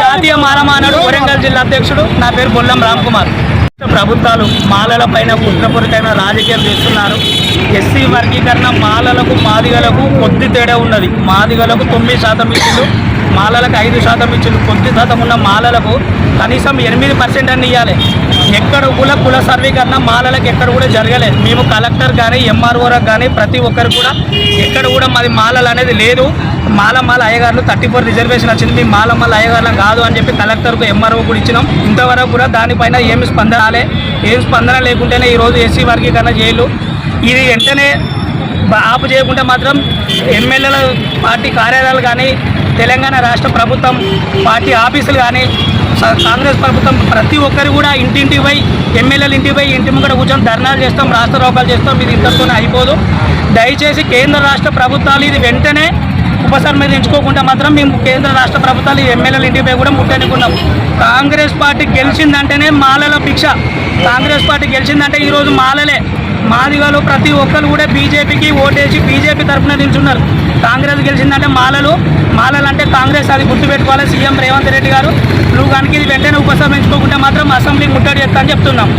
జాతీయ మానమానడు వరంగల్ జిల్లా అధ్యక్షుడు. నా పేరు బొల్లం రామ్ కుమార్. ప్రభుత్వాలు మాలల పైన కుట్రపూరితమైన రాజకీయం చేస్తున్నారు. ఎస్సీ వర్గీకరణ మాలలకు మాదిగలకు కొద్ది తేడా ఉన్నది. మాదిగలకు తొమ్మిది శాతం ఇచ్చిండు మాలలకు ఐదు శాతం ఇచ్చిండు కొద్ది శాతం ఉన్న మాలలకు కనీసం ఎనిమిది పర్సెంట్ అని ఇవ్వాలి ఎక్కడ కూడా కుల సర్వీకరణ మాలలకు ఎక్కడ కూడా జరగలేదు మేము కలెక్టర్ కానీ ఎంఆర్ఓలకు కానీ ప్రతి ఒక్కరు కూడా ఎక్కడ కూడా మాది మాలలు అనేది లేదు. మాల మాల అయ్యగారులు థర్టీ ఫోర్ రిజర్వేషన్ వచ్చింది. మీ మాల మాల అయ్యగారులం కాదు అని చెప్పి కలెక్టర్కు ఎంఆర్ఓ కూడా ఇచ్చినాం. ఇంతవరకు కూడా దానిపైన ఏమి స్పందన రాలే ఏం స్పందన లేకుంటేనే ఈరోజు ఎస్సీ వర్గీకరణ చేయలు ఇది వెంటనే ఆపు చేయకుంటే మాత్రం ఎమ్మెల్యేల పార్టీ కార్యాలయాలు కానీ తెలంగాణ రాష్ట్ర ప్రభుత్వం పార్టీ ఆఫీసులు కానీ కాంగ్రెస్ ప్రభుత్వం ప్రతి ఒక్కరు కూడా ఇంటింటికి పోయి ఎమ్మెల్యేలు ఇంటికి పోయి ఇంటి ముంగడ కూర్చొని ధర్నాలు చేస్తాం రాష్ట్ర రోగాలు చేస్తాం ఇది ఇంతతోనే అయిపోదు. దయచేసి కేంద్ర రాష్ట్ర ప్రభుత్వాలు ఇది వెంటనే ఉపసంహరించుకోకుండా మాత్రం మేము కేంద్ర రాష్ట్ర ప్రభుత్వాలు ఎమ్మెల్యేలు ఇంటికి పోయి కూడా ముట్టనుకున్నాం కాంగ్రెస్ పార్టీ గెలిచిందంటేనే మాలల భిక్ష. కాంగ్రెస్ పార్టీ గెలిచిందంటే ఈరోజు మాలలే. మాదిగలు ప్రతి ఒక్కరు కూడా బీజేపీకి ఓటేసి బీజేపీ తరఫున నిల్చున్నారు. కాంగ్రెస్ గెలిచిందంటే మాలలు. మాలలు అంటే కాంగ్రెస్ అది గుర్తుపెట్టుకోవాలి. సీఎం రేవంత్ రెడ్డి గారు. నువ్వు కనుక ఇది వెంటనే ఉపసంహరించుకోకుంటే మాత్రం అసెంబ్లీ ముట్టడి చేస్తా అని చెప్తున్నాం.